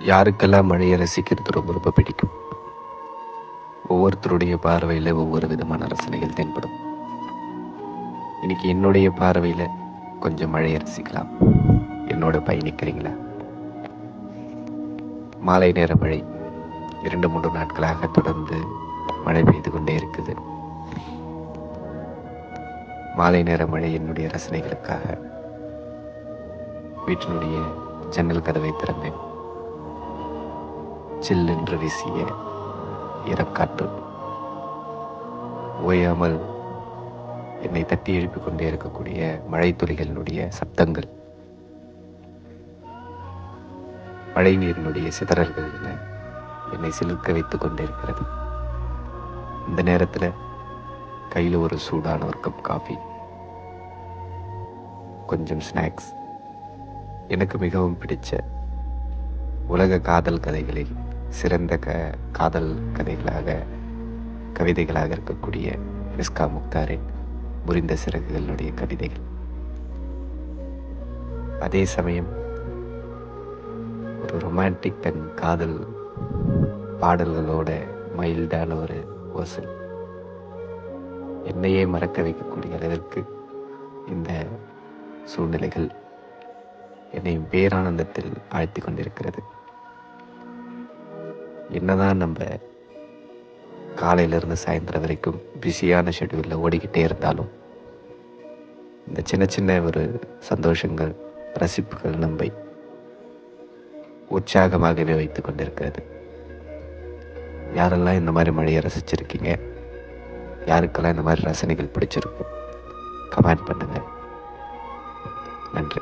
யாருக்கெல்லாம் மழையை ரசிக்கிறது ரொம்ப ரொம்ப பிடிக்கும்? ஒவ்வொருத்தருடைய பார்வையில் ஒவ்வொரு விதமான ரசனைகள் தென்படும். இன்னைக்கு என்னுடைய பார்வையில் கொஞ்சம் மழையை ரசிக்கலாம். என்னோட பயணிக்கிறீங்களா? மாலை நேர மழை. இரண்டு மூன்று நாட்களாக தொடர்ந்து மழை பெய்து கொண்டே இருக்குது. மாலை நேர மழை என்னுடைய ரசனைகளுக்காக வீட்டினுடைய ஜன்னல் கதவை திறந்தேன். சில்லென்று வீசிய இறக்காற்று. ஓயாமல் என்னை தட்டி எழுப்பிக் கொண்டே இருக்கக்கூடிய மழை துளிகளினுடைய சப்தங்கள். மழை நீரினுடைய சிதறல்கள் என என்னை சிலிர்க்க வைத்துக் கொண்டிருக்கிறது இந்த நேரத்தில் கையில் ஒரு சூடான ஒரு கப் காஃபி கொஞ்சம் ஸ்நாக்ஸ் எனக்கு மிகவும் பிடிச்ச உலக காதல் கதைகளில் சிறந்த க காதல் கதைகளாக கவிதைகளாக இருக்கக்கூடிய மிஸ்கா முக்தாரின் முறிந்த சிறகுகளுடைய கவிதைகள். அதே சமயம் ஒரு ரொமான்டிக் அண்ட் காதல் பாடல்களோட மைல்டான ஒரு ஓசல் என்னையே மறக்க வைக்கக்கூடிய அளவிற்கு இந்த சூழ்நிலைகள் என்னை பேரானந்தத்தில் ஆழ்த்தி கொண்டிருக்கிறது. என்னதான் நம்ம காலையிலேருந்து சாயந்தரம் வரைக்கும் பிஸியான ஷெட்யூலில் ஓடிக்கிட்டே இருந்தாலும் இந்த சின்ன சின்ன ஒரு சந்தோஷங்கள் ரசிப்புகள் நம்மை உற்சாகமாகவே வைத்து கொண்டிருக்கிறது. யாரெல்லாம் இந்த மாதிரி மழையை ரசிச்சிருக்கீங்க? யாருக்கெல்லாம் இந்த மாதிரி ரசனைகள் பிடிச்சிருக்கும் கமெண்ட் பண்ணுங்கள் நன்றி.